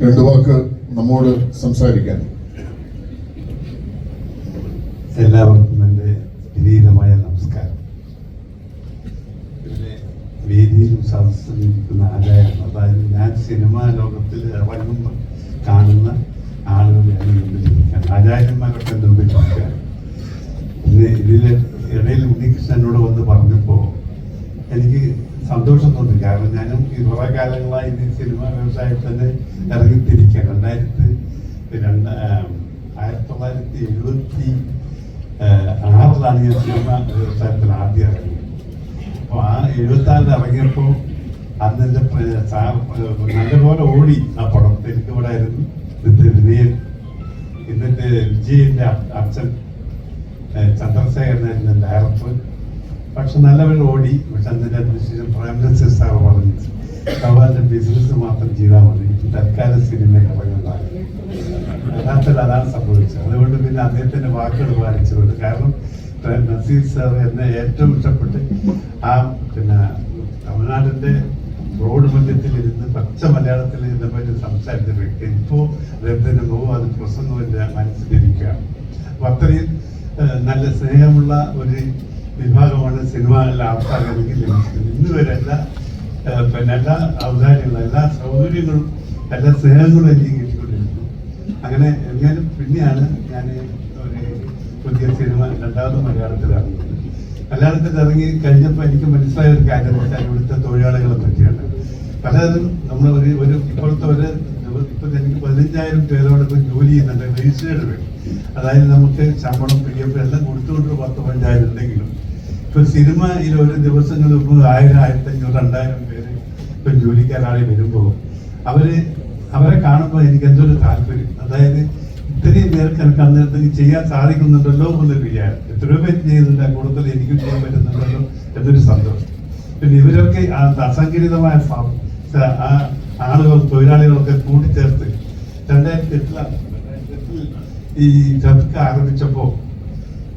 രണ്ടു വാക്ക് നമ്മോട് സംസാരിക്കാൻ. എല്ലാവർക്കും എന്റെ വിനീതമായ നമസ്കാരം. പിന്നെ വേദിയിലും സദസ്സിലും ഇരിക്കുന്ന ആചാരം അതായത് ഞാൻ സിനിമാ ലോകത്തിൽ ഇറങ്ങുമ്പോൾ കാണുന്ന ആളുകളെയാണ് മുമ്പിൽ ഇരിക്കാൻ ആചാര്യന്മാരൊക്കെ എന്റെ മുമ്പിൽ ഇരിക്കാൻ ഇന്ന് ഇതിൽ ഇടയിൽ ഉണ്ണികൃഷ്ണനോട് വന്ന് പറഞ്ഞപ്പോൾ എനിക്ക് സന്തോഷം തോന്നി. കാരണം ഞാനും കുറേ കാലങ്ങളായി ഇന്ത്യൻ സിനിമ വ്യവസായത്തിൽ തന്നെ ഇറങ്ങിത്തിരിക്കുക രണ്ടായിരത്തി രണ്ട് ആയിരത്തി തൊള്ളായിരത്തി എഴുപത്തി ആറിലാണ് ഞാൻ സിനിമ വ്യവസായത്തിൽ ആദ്യം ഇറങ്ങിയത്. അപ്പോൾ ആ എഴുപത്തി ആറിൽ ഇറങ്ങിയപ്പോൾ അന്ന് എന്റെ നല്ലപോലെ ഓടി ആ പടം. എനിക്ക് ഇവിടെ ആയിരുന്നു. വിനയൻ ഇന്നത്തെ വിജയന്റെ അച്ഛൻ ചന്ദ്രശേഖരനായിരുന്നു ഡയറക്ടർ. പക്ഷെ നല്ലപോലെ ഓടി. പക്ഷെ പ്രശ്നം അഡ്മിനിസ്ട്രേഷൻ പ്രൈം മിനിസ്റ്റർ സാർ പറഞ്ഞു സവാന്റെ ബിസിനസ് മാത്രം ചെയ്താൽ മതി. തൽക്കാല സിനിമ ഇറങ്ങുന്നതാണ് യഥാർത്ഥത്തിൽ അതാണ് സംഭവിച്ചത്. അതുകൊണ്ട് പിന്നെ അദ്ദേഹത്തിന്റെ വാക്കുകൾ പാലിച്ചുകൊണ്ട് കാരണം നസീർ സാർ എന്നെ ഏറ്റവും ഇഷ്ടപ്പെട്ട് ആ പിന്നെ തമിഴ്നാടിന്റെ റോഡ് മധ്യത്തിൽ ഇരുന്ന് പച്ച മലയാളത്തിൽ ഇതിനെ പറ്റി സംസാരിച്ച വ്യക്തി. ഇപ്പോൾ അദ്ദേഹത്തിന്റെ മുഖം അത് പ്രസംഗം എന്റെ മനസ്സിലിരിക്കുകയാണ്. അപ്പൊ അത്രയും നല്ല സ്നേഹമുള്ള ഒരു വിഭാഗമാണ് സിനിമ ആൾക്കാരിലേക്ക് ലഭിച്ചത് ഇന്ന് വരെ എല്ലാ പിന്നെ എല്ലാ ഔദാര്യങ്ങളും എല്ലാ സൗകര്യങ്ങളും എല്ലാ സ്നേഹങ്ങളും എനിക്ക് കിട്ടിക്കൊണ്ടിരിക്കുന്നു. അങ്ങനെ എങ്ങനെ പിന്നെയാണ് ഞാൻ ഒരു പുതിയ സിനിമ രണ്ടാമത് മലയാളത്തിൽ ഇറങ്ങിയത് മലയാളത്തിൽ ഇറങ്ങി കഴിഞ്ഞപ്പോൾ എനിക്ക് മനസ്സിലായ ഒരു കാര്യം വെച്ചാൽ ഇവിടുത്തെ തൊഴിലാളികളെ പറ്റിയാണ്. പലരും നമ്മൾ ഒരു ഒരു ഇപ്പോഴത്തെ ഒരു ഇപ്പം എനിക്ക് പതിനഞ്ചായിരം പേരോടൊപ്പം ജോലി ചെയ്യുന്നുണ്ട് രജിസ്റ്റേഡ് വേണം. അതായത് നമുക്ക് ശമ്പളം പി എഫ് എല്ലാം കൊടുത്തുകൊണ്ട് പത്ത് പതിനഞ്ചായിരം ഉണ്ടെങ്കിലും ഇപ്പൊ സിനിമയിൽ ഒരു ദിവസങ്ങൾ ഇപ്പൊ ആയിരം ആയിരത്തി അഞ്ഞൂറ് രണ്ടായിരം പേര് ഇപ്പൊ ജോലിക്കാരാളി വരുമ്പോൾ അവർ അവരെ കാണുമ്പോൾ എനിക്ക് എന്തൊരു താല്പര്യം? അതായത് ഇത്രയും പേർക്ക് എനിക്ക് അന്നേരത്തേക്ക് ചെയ്യാൻ സാധിക്കുന്നുണ്ടല്ലോ എന്നൊരു വിചാരം. എത്രയോ പേര് ചെയ്യുന്നുണ്ട് കൂടുതൽ എനിക്കും ചെയ്യാൻ പറ്റുന്നുണ്ടല്ലോ എന്നൊരു സന്തോഷം. പിന്നെ ഇവരൊക്കെ അസംഘടിതമായ ആളുകൾ തൊഴിലാളികളൊക്കെ കൂട്ടിച്ചേർത്ത് രണ്ടായിരത്തി എട്ടിലാണ് ഈ ചർക്ക ആരംഭിച്ചപ്പോ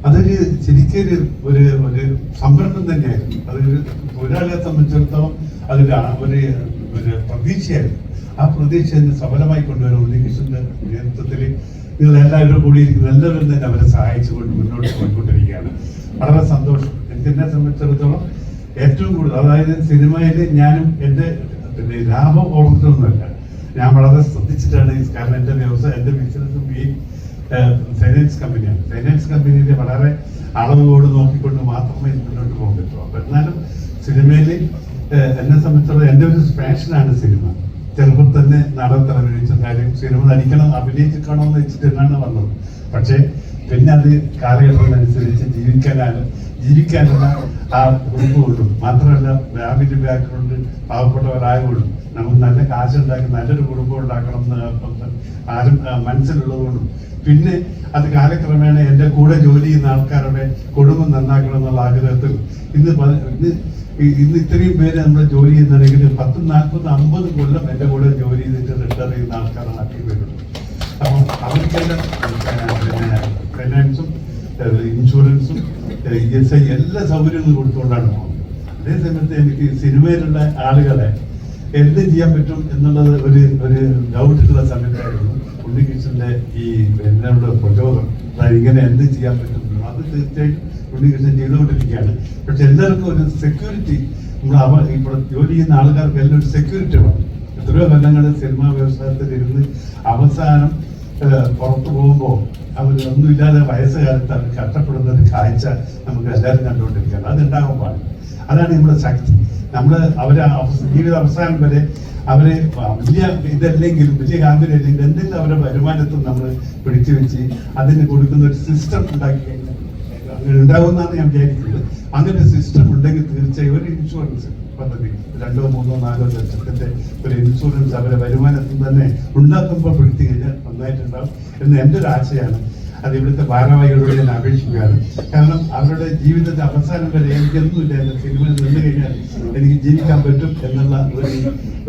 അതൊരു ശരിക്കൊരു ഒരു ഒരു സംരംഭം തന്നെയായിരുന്നു. അതൊരു തൊഴിലാളിയെ സംബന്ധിച്ചിടത്തോളം അതൊരു ഒരു ഒരു പ്രതീക്ഷയായിരുന്നു. ആ പ്രതീക്ഷ സഫലമായി കൊണ്ടുവരാൻ ഉണ്ണികൃഷ്ണന്റെ നേതൃത്വത്തിൽ നിങ്ങൾ എല്ലാവരും കൂടിയിരിക്കുന്ന എല്ലാവരും തന്നെ അവരെ സഹായിച്ചുകൊണ്ട് മുന്നോട്ട് പോയിക്കൊണ്ടിരിക്കുകയാണ്. വളരെ സന്തോഷം. എനിക്ക് എന്നെ സംബന്ധിച്ചിടത്തോളം ഏറ്റവും കൂടുതൽ അതായത് സിനിമയിൽ ഞാനും എന്റെ പിന്നെ ലാഭം ഓർമ്മിട്ടൊന്നുമല്ല ഞാൻ വളരെ ശ്രദ്ധിച്ചിട്ടാണ് കാരണം എന്റെ വ്യവസായം എന്റെ ബിസിനസ്സും ഈ ഫൈനാൻസ് കമ്പനിയാണ്. ഫൈനാൻസ് കമ്പനിയിൽ വളരെ അളവുകോട് നോക്കിക്കൊണ്ട് മാത്രമേ മുന്നോട്ട് പോകാൻ പറ്റൂ അപ്പൊ എന്നാലും സിനിമയിൽ എന്നെ സംബന്ധിച്ചിടത്തോളം എന്റെ ഒരു പാഷനാണ് സിനിമ. ചെറുപ്പം തന്നെ നാടകത്തിൽ അഭിനയിച്ച കാര്യം സിനിമ നടിക്കണം അഭിനയിച്ചിരിക്കണം എന്ന് വെച്ചിട്ട് വന്നത്. പക്ഷേ പിന്നെ അത് കാലഘട്ടത്തിനനുസരിച്ച് ജീവിക്കാനാണ് ജീവിക്കാനുള്ള ആ കൊണ്ടും മാത്രമല്ല ഫാമിലി ബാക്ക്ഗ്രൗണ്ട് പാവപ്പെട്ടവരായതുകൊണ്ടും നമുക്ക് നല്ല കാശുണ്ടാക്കി നല്ലൊരു കുടുംബം ഉണ്ടാക്കണം എന്ന് ആരും മനസ്സിലുള്ളതുകൊണ്ടും. പിന്നെ അത് കാലക്രമേണ എന്റെ കൂടെ ജോലി ചെയ്യുന്ന ആൾക്കാരുടെ കുടുംബം നന്നാക്കണം എന്നുള്ള ആഗ്രഹത്തിൽ ഇന്ന് ഇന്ന് ഇന്ന് ഇത്രയും പേര് നമ്മൾ ജോലി ചെയ്യുന്നുണ്ടെങ്കിൽ പത്ത് നാൽപ്പത് അമ്പത് കൊല്ലം എന്റെ കൂടെ ജോലി ചെയ്തിട്ട് റിട്ടയർ ചെയ്യുന്ന ആൾക്കാരാണ് ആക്കി വരുന്നത്. അപ്പം അവർക്കെല്ലാം ഫൈനാൻസും ഇൻഷുറൻസും എസ് ഐ എല്ലാ സൗകര്യങ്ങളും കൊടുത്തുകൊണ്ടാണ് പോകുന്നത്. അതേ സമയത്ത് എനിക്ക് സിനിമയിലുള്ള ആളുകളെ എന്ത് ചെയ്യാൻ പറ്റും എന്നുള്ളത് ഒരു ഒരു ഡൗട്ടുള്ള സമയത്തായിരുന്നു ഉണ്ണികൃഷ്ണന്റെ ഈ എന്നോട് പ്രചോദനം അതായത് ഇങ്ങനെ എന്ത് ചെയ്യാൻ പറ്റും അത് തീർച്ചയായും ഉണ്ണികൃഷ്ണൻ ചെയ്തുകൊണ്ടിരിക്കുകയാണ്. പക്ഷെ എല്ലാവർക്കും ഒരു സെക്യൂരിറ്റി നമ്മൾ ഇവിടെ ജോലി ചെയ്യുന്ന ആൾക്കാർക്ക് എല്ലാം ഒരു സെക്യൂരിറ്റി വേണം. എത്രയോ കൊല്ലങ്ങൾ സിനിമാ വ്യവസായത്തിൽ ഇരുന്ന് അവസാനം പുറത്തു പോകുമ്പോൾ അവർ ഒന്നുമില്ലാതെ വയസ്സുകാലത്ത് അവർ കഷ്ടപ്പെടുന്ന ഒരു കാഴ്ച നമുക്ക് എല്ലാവരും കണ്ടുകൊണ്ടിരിക്കുകയാണ് അത് ഉണ്ടാകാൻ പാടില്ല. അതാണ് നമ്മുടെ ശക്തി. നമ്മൾ അവരെ ജീവിത അവസാനം വരെ അവർ വലിയ ഇതല്ലെങ്കിലും വലിയ ഗാംഭീര്യല്ലെങ്കിൽ എന്തെങ്കിലും അവരുടെ വരുമാനത്തിൽ നമ്മൾ പിടിച്ചു വെച്ച് അതിന് കൊടുക്കുന്ന ഒരു സിസ്റ്റം ഉണ്ടാക്കി കഴിഞ്ഞാൽ അങ്ങനെ ഉണ്ടാകുമെന്നാണ് ഞാൻ വിചാരിക്കുന്നത്. അങ്ങനെ സിസ്റ്റം ഉണ്ടെങ്കിൽ തീർച്ചയായും ഒരു ഇൻഷുറൻസ് പദ്ധതി. രണ്ടോ മൂന്നോ നാലോ ലക്ഷത്തിന്റെ ഒരു ഇൻഷുറൻസ് അവരെ വരുമാനത്തിൽ തന്നെ ഉണ്ടാക്കുമ്പോൾ പെടുത്തി കഴിഞ്ഞാൽ നന്നായിട്ടുണ്ടാവും. എന്ന് എന്റെ ഒരു ആശയമാണ്. അത് ഇവിടുത്തെ ഭാരവാഹികളോട് ഞാൻ അപേക്ഷിക്കുകയാണ്. കാരണം അവരുടെ ജീവിതത്തെ അവസാനം വരെ എനിക്കൊന്നുമില്ല എന്റെ സിനിമയിൽ നിന്ന് കഴിഞ്ഞാൽ എനിക്ക് ജീവിക്കാൻ പറ്റും എന്നുള്ള ഒരു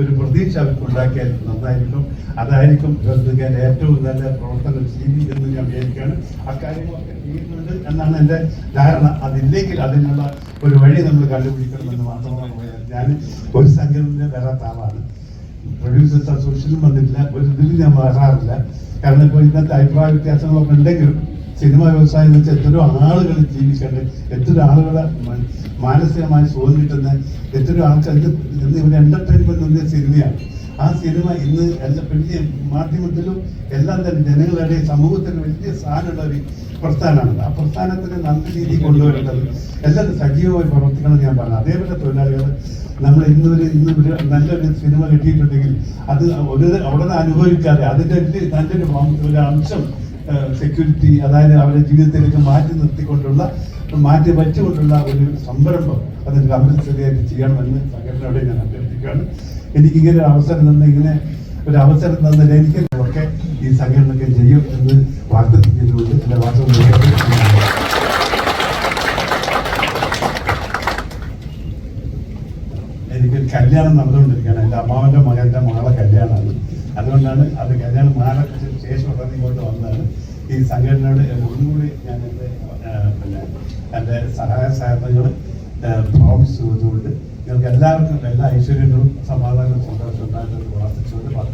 ഒരു പ്രതീക്ഷ അവർക്ക് ഉണ്ടാക്കിയാൽ നന്നായിരിക്കും. അതായിരിക്കും ഇവർക്ക് ഏറ്റവും നല്ല പ്രവർത്തന രീതി എന്ന് ഞാൻ വിചാരിക്കുകയാണ്. അക്കാര്യങ്ങളൊക്കെ ചെയ്യുന്നുണ്ട് എന്നാണ് എന്റെ ധാരണ. അതില്ലെങ്കിൽ അതിനുള്ള ഒരു വഴി നമ്മൾ കണ്ടുപിടിക്കണം എന്ന് മാത്രമാണ് ഞാൻ ഒരു സംഘടന വരാത്ത ആളാണ്. പ്രൊഡ്യൂസേഴ്സ് അസോസിയേഷനും വന്നിട്ടില്ല ഒരു ഇതിലും ഞാൻ മാറാറില്ല. കാരണം ഇപ്പോൾ ഇന്നത്തെ അഭിപ്രായ വ്യത്യാസങ്ങളൊക്കെ ഉണ്ടെങ്കിലും സിനിമ വ്യവസായം എന്ന് വെച്ചാൽ എത്രയോ ആളുകൾ ജീവിക്കേണ്ട എത്രയോ ആളുകളെ മാനസികമായി സുഖം കിട്ടുന്ന എത്രയോ ആൾക്കാർ ഇന്ന് ഇവിടെ സിനിമയാണ്. ആ സിനിമ ഇന്ന് എല്ലാ വലിയ മാധ്യമത്തിലും എല്ലാം തന്നെ ജനങ്ങളുടെ സമൂഹത്തിന് വലിയ സ്ഥാനമുള്ള ഒരു പ്രസ്ഥാനമാണ്. ആ പ്രസ്ഥാനത്തിന് നല്ല രീതിയിൽ കൊണ്ടുവരേണ്ടത് എല്ലാം സജീവമായി പ്രവർത്തിക്കണം ഞാൻ പറഞ്ഞു. അതേപോലെ തൊഴിലാളികൾ നമ്മൾ ഇന്നൊരു ഇന്ന് ഒരു നല്ലൊരു സിനിമ കിട്ടിയിട്ടുണ്ടെങ്കിൽ അത് ഒരു അവിടെ അനുഭവിക്കാതെ അതിന്റെ ഒരു നല്ലൊരു ഒരു അംശം സെക്യൂരിറ്റി അതായത് അവരുടെ ജീവിതത്തിലേക്ക് മാറ്റി നിർത്തിക്കൊണ്ടുള്ള മാറ്റി വച്ചുകൊണ്ടുള്ള ഒരു സംരംഭം അതിന് കമ്പൽസറിയായിട്ട് ചെയ്യണമെന്ന് സംഘടനയോടെ ഞാൻ അഭ്യർത്ഥിക്കുകയാണ്. എനിക്ക് ഇങ്ങനെ ഒരു അവസരം തന്ന ഇങ്ങനെ ഒരു അവസരം തന്നതിൽ എനിക്ക് ഒക്കെ ഈ സംഘടനയൊക്കെ ചെയ്യും എന്ന് വാഗ്ദത്തം ചെയ്തുകൊണ്ട് വാർത്ത എനിക്ക് കല്യാണം നടന്നുകൊണ്ടിരിക്കുകയാണ്. എന്റെ അമ്മാവന്റെ മകന്റെ മകളെ കല്യാണമാണ്. അതുകൊണ്ടാണ് അത് കല്യാണം മാലത്തിന് ശേഷം ഉടനെ ഇങ്ങോട്ട് വന്നതാണ് ഈ സംഘടനയോട് ഒന്നുകൂടി ഞാൻ എന്റെ പിന്നെ എന്റെ സഹായ സഹകരണങ്ങൾ പ്രോമിസ് ചെയ്തുകൊണ്ട് നിങ്ങൾക്ക് എല്ലാവർക്കും എല്ലാ ഐശ്വര്യങ്ങളും സമാധാനവും സന്തോഷവും ഉണ്ടായിരുന്നു പ്രാർത്ഥിച്ചുകൊണ്ട് വാക്കുകൾ